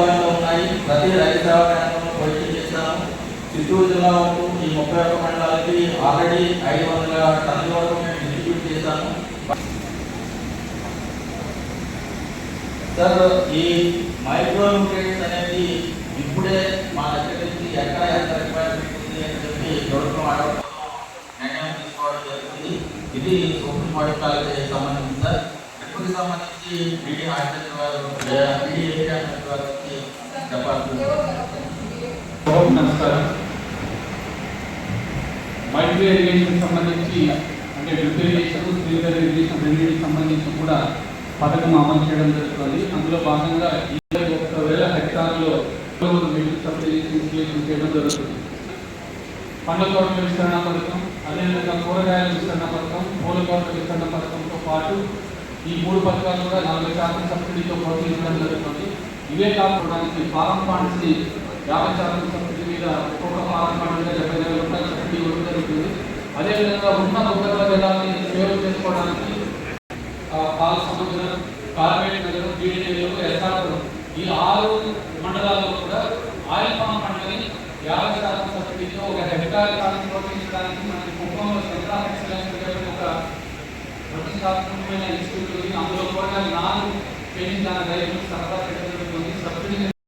అందుబాటులో ఉన్నాయి. ప్రతి రైతు సేవా కేంద్రంలో పోటీ చేస్తాము చిత్తూరు జిల్లా వరకు ఈ ముప్పై ఒక్క మండలాలకి ఆల్రెడీ ఐదు వందల టన్నుల వరకు మేము డిస్ట్రిబ్యూట్ చేశాము. సార్ ఈ మైక్రో న్యూట్రియన్స్ అనేది ఇప్పుడే మా దగ్గర నుంచి ఎక్కడ ఎంత రిక్వైర్మెంట్ ఉంది అని చెప్పి ప్రభుత్వం అడగడం నిర్ణయం తీసుకోవడం జరుగుతుంది. ఇది సూపర్ మార్కెట్ సంబంధించి సంబంధించి బీడీ హాస్పిటల్ వారు బీడీ ఏపీ వారికి చెప్పాల్సింది నమస్కారం. మైక్రో ఇరిగేషన్ సంబంధించి అంటే డ్రిప్ ఇరిగేషన్ స్ప్రింక్లర్ ఇరిగేషన్ రెండింటికి సంబంధించి కూడా పథకం అమలు చేయడం జరుగుతుంది. అందులో భాగంగా ఇరవై ఒక్క వేల హెక్టార్లో మిడిల్ సబ్సిడీ చేయడం జరుగుతుంది. పండ్ల తోటల విస్తరణ పథకం అదేవిధంగా కూరగాయల విస్తరణ పథకం పూల తోటల విస్తరణ పథకంతో పాటు ఈ మూడు పథకాలు కూడా నలభై శాతం సబ్సిడీతో ప్రోత్సహించడం జరుగుతుంది. ఇవే కాకుండా ఫారం ఫండ్స్ యాభై శాతం సబ్సిడీ మీద ఒక్కొక్క ఫారం ఫండ్ మీద డెబ్బై వేల రూపాయల సబ్సిడీ ఇవ్వడం జరుగుతుంది. అదేవిధంగా ఉన్న ఉత్తర జలాన్ని సేవ్ చేసుకోవడానికి పాల సముద్రం కార్పొరేట్ నగరం జీడీఏలో ఎస్ఆర్ ఈ ఆరు మండలాల్లో కూడా ఆయిల్ పామ్ పండుగని యాభై శాతం సబ్సిడీతో ఒక హెక్టార్ కాలం ప్రోత్సహించడానికి మనకి కుప్పంలో సెంటర్ ఆఫ్ ఎక్సలెన్స్ అనేది ఒక ప్రతిష్టాత్మకమైన ఇన్స్టిట్యూట్ అందులో కూడా నాలుగు ట్రైనింగ్ దాని రైతులకు సరఫరా చేయడం